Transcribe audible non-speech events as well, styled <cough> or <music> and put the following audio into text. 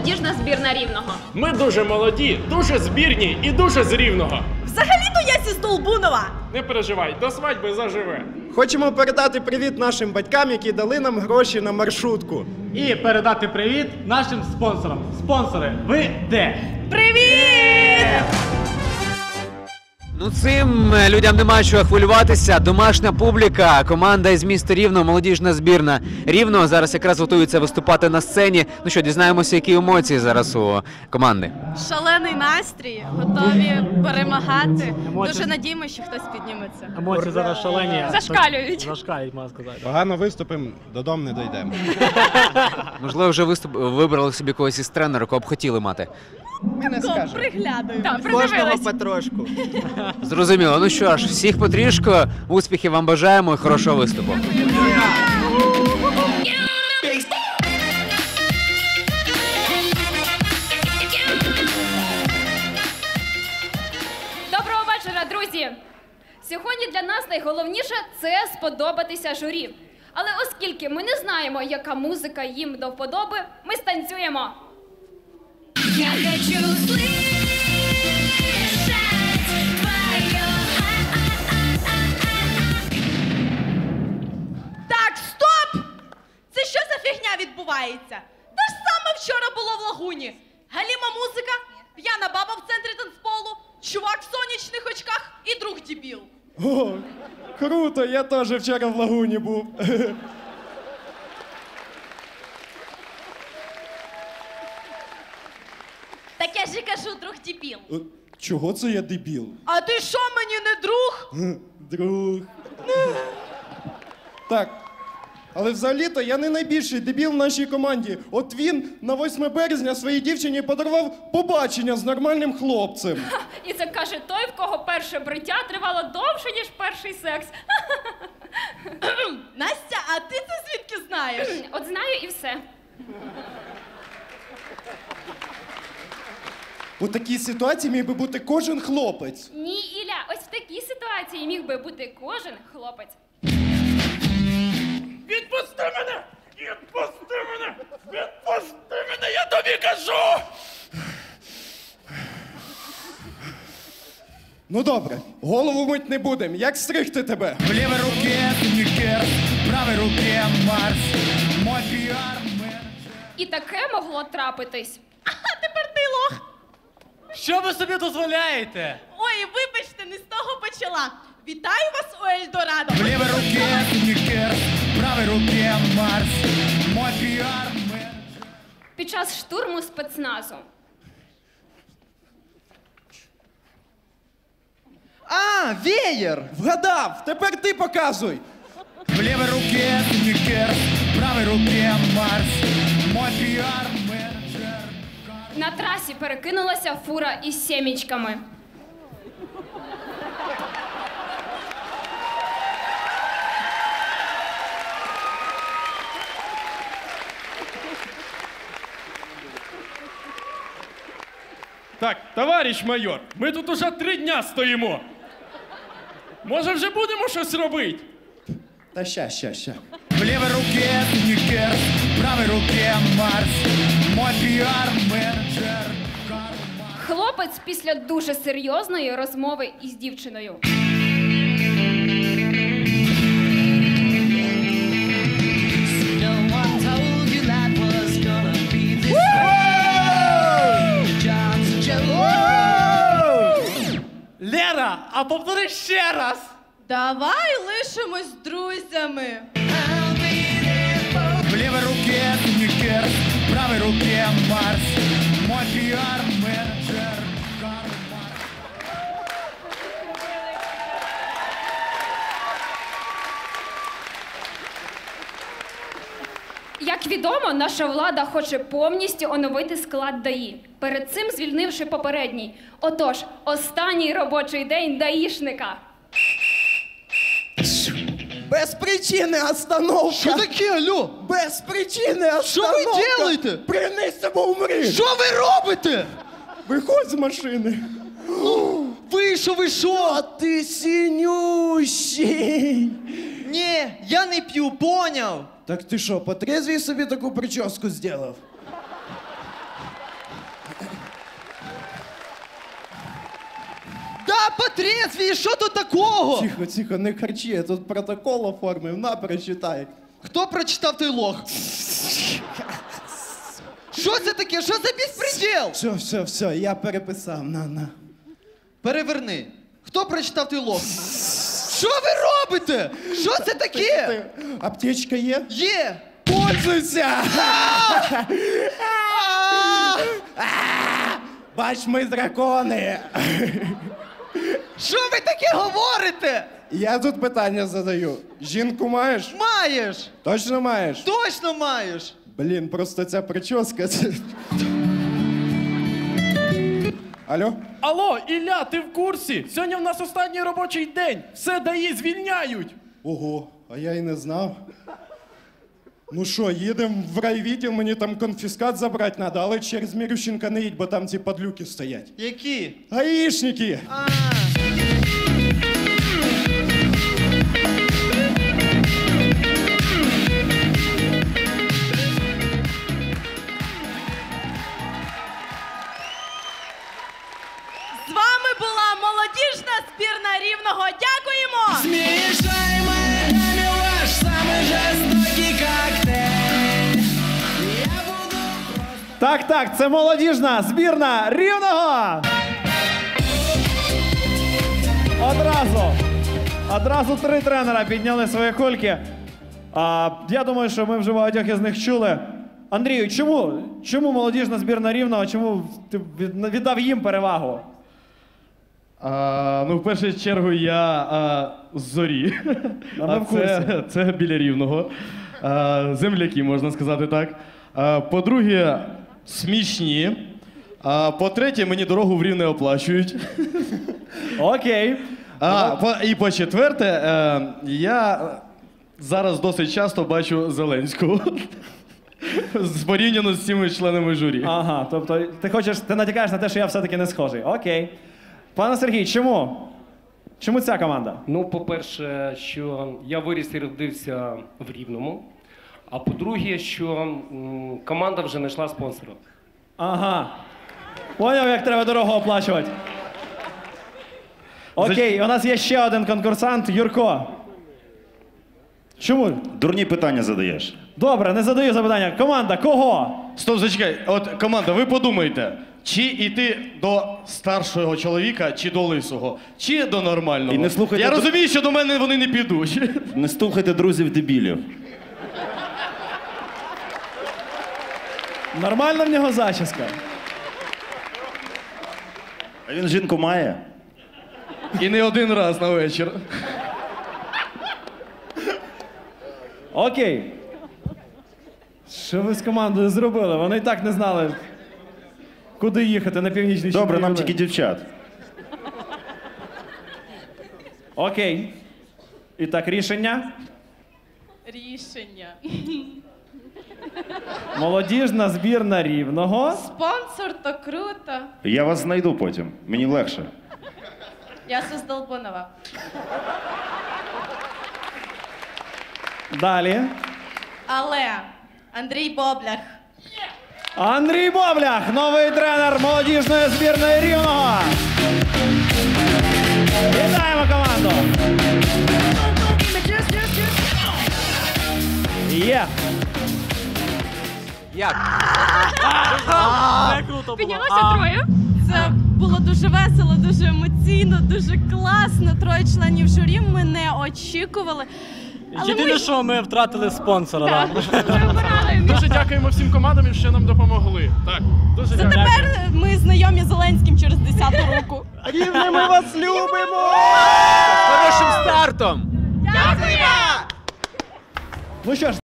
молодіжна збірна рівного. Ми дуже молоді, дуже збірні і дуже з рівного. Взагалі-то я зі Столбунова. Не переживай, до свадьби заживе. Хочемо передати привіт нашим батькам, які дали нам гроші на маршрутку. І передати привіт нашим спонсорам. Спонсори, ви де? Привіт! Ну цим е, людям нема чого хвилюватися. Домашня публіка, команда із міста Рівно, молодіжна збірна Рівно зараз якраз готується виступати на сцені. Ну що, дізнаємося, які емоції зараз у команди. Шалений настрій, готові перемагати. Емоції. Дуже надіємося, що хтось підніметься. Емоції зараз шалені. Зашкалюють. Зашкалюють, можна сказати. Погано виступимо, додому не дійдемо. Можливо, вже виступ вибрали собі когось із тренера, кого б хотіли мати. Ми не скажемо. Приглядаю. Так, Кожного потрошку. Зрозуміло. Ну що ж, всіх потрішку, успіхів вам бажаємо і хорошого виступу. Доброго вечора, друзі! Сьогодні для нас найголовніше це сподобатися журі. Але оскільки ми не знаємо, яка музика їм до вподоби, ми станцюємо. Я хочу слышать твое Так, стоп! Це що за фігня відбувається? Те ж саме вчора було в лагуні. Галіма музика, п'яна баба в центрі танцполу, чувак в сонячних очках і друг дібіл. О, круто, я теж вчора в лагуні був. <laughs> я ж кажу, друг дібіл. Чого це я дебіл? А ти що мені не друг? Друг. Так. Але взагалі-то я не найбільший дебіл в нашій команді. От він на 8 березня своїй дівчині подарував побачення з нормальним хлопцем. І це каже той, в кого перше бриття тривало довше, ніж перший секс. Настя, а ти це звідки знаєш? От знаю і все. У такій ситуації міг би бути кожен хлопець. Ні, Ілля, ось в такій ситуації міг би бути кожен хлопець. Відпусти мене! Відпусти мене! Відпусти мене, я тобі кажу! Ну добре, голову мить не будемо. Як стригти тебе? В левой руке сникерс, в правой руке Марс. Мой пиар І таке могло трапитись. А ти. Що ви собі дозволяєте? Ой, вибачте, не з того почала. Вітаю вас у Ельдорадо. В левой руке сникерс, в правой руке Марс. Мой пиар Під час штурму спецназу. А, веєр! Вгадав! Тепер ти показуй! В левой руке сникерс, в правой руке Марс. Мой пиар менеджер. На трасі перекинулася фура із сімічками. Так, товариш майор, ми тут уже три дня стоїмо. Може, вже будемо щось робити? Та ща, ща, ща. В левой руке сникерс, в правой руке Марс. Мой пиар менеджер. Хлопець після дуже серйозної розмови із дівчиною. Лера, а повтори ще раз! Давай лишимось друзями. Сникерс, в правой руке Марс. Мой пиар менеджер. Карл Маркс. Як відомо, наша влада хоче повністю оновити склад ДАІ, перед цим звільнивши попередній. Отож, останній робочий день даїшника. Без причини остановка! Що таке, алло? Без остановка! Що ви робите? Принись або умри! Що ви робите? Виходь з машини. Ви що, ви що? А ти синющий. Ні, я не п'ю, поняв. Так ти що, по трезвій собі таку прическу зробив? Потрезві, що тут такого? Тихо, тихо, не харчи, я тут протокол оформив, на, прочитай. Хто прочитав той лог? Що це таке? Що за безпреділ? Все, все, все, я переписав, на, на. Переверни. Хто прочитав той лог? Що ви робите? Що це таке? Аптечка є? Є! Пользуйся! Бач, ми дракони. Що ви таке говорите? Я тут питання задаю. Жінку маєш? Маєш! Точно маєш? Точно маєш! Блін, просто ця прическа. Це... Алло? Алло, Ілля, ти в курсі? Сьогодні в нас останній робочий день. Все ДАІ звільняють. Ого, а я й не знав. Ну що, їдемо в райвідділ, мені там конфіскат забрати треба, але через Мірющенка не їдь, бо там ці падлюки стоять. Які? Гаїшники! А, Так, так, це молодіжна збірна рівного. Одразу. Одразу три тренера підняли свої кульки. А, я думаю, що ми вже багатьох із них чули. Андрію, чому? Чому молодіжна збірна рівного? Чому ти віддав їм перевагу? А, ну, в першу чергу, я а, з зорі. А це, це біля рівного. А, земляки, можна сказати так. По-друге, смішні. А по-третє, мені дорогу в рівне оплачують. Окей. А, по, і по-четверте, е, я зараз досить часто бачу Зеленського. <laughs> З- Порівняно з цими членами журі. Ага, тобто ти хочеш, ти натякаєш на те, що я все-таки не схожий. Окей. Пане Сергій, чому? Чому ця команда? Ну, по-перше, що я виріс і родився в Рівному. А по-друге, що м, команда вже знайшла спонсора. Ага. Поняв, як треба дорогу оплачувати. Окей, у нас є ще один конкурсант Юрко. Чому? Дурні питання задаєш. Добре, не задаю запитання. Команда, кого? Стоп, зачекай. От команда, ви подумайте, чи йти до старшого чоловіка, чи до лисого, чи до нормального. І не слухайте Я до- розумію, що до мене вони не підуть. Не слухайте друзів дебілів. Нормальна в нього зачіска. А він жінку має. І не один раз на вечір. Окей. Що ви з командою зробили? Вони і так не знали, куди їхати на північний Добре, нам тільки дівчат. Окей. І так, рішення. Рішення. Молодіжна збірна рівного. Спонсор то круто. Я вас знайду потім. Мені легше. Я со Здолбунова. Далі. Але Андрій Боблях. Андрій Боблях, новий тренер молодіжної збірної рівного. Як? Піднялося троє. Це було дуже весело, дуже емоційно, дуже класно. Троє членів журі ми не очікували. Але Єдине, ми- що ми втратили спонсора. Дуже дякуємо всім командам, що нам допомогли. Так, дуже Це дякую. тепер ми знайомі з Зеленським через 10-ту року. Рівне, ми вас любимо! Хорошим стартом! Дякую! Ну що ж,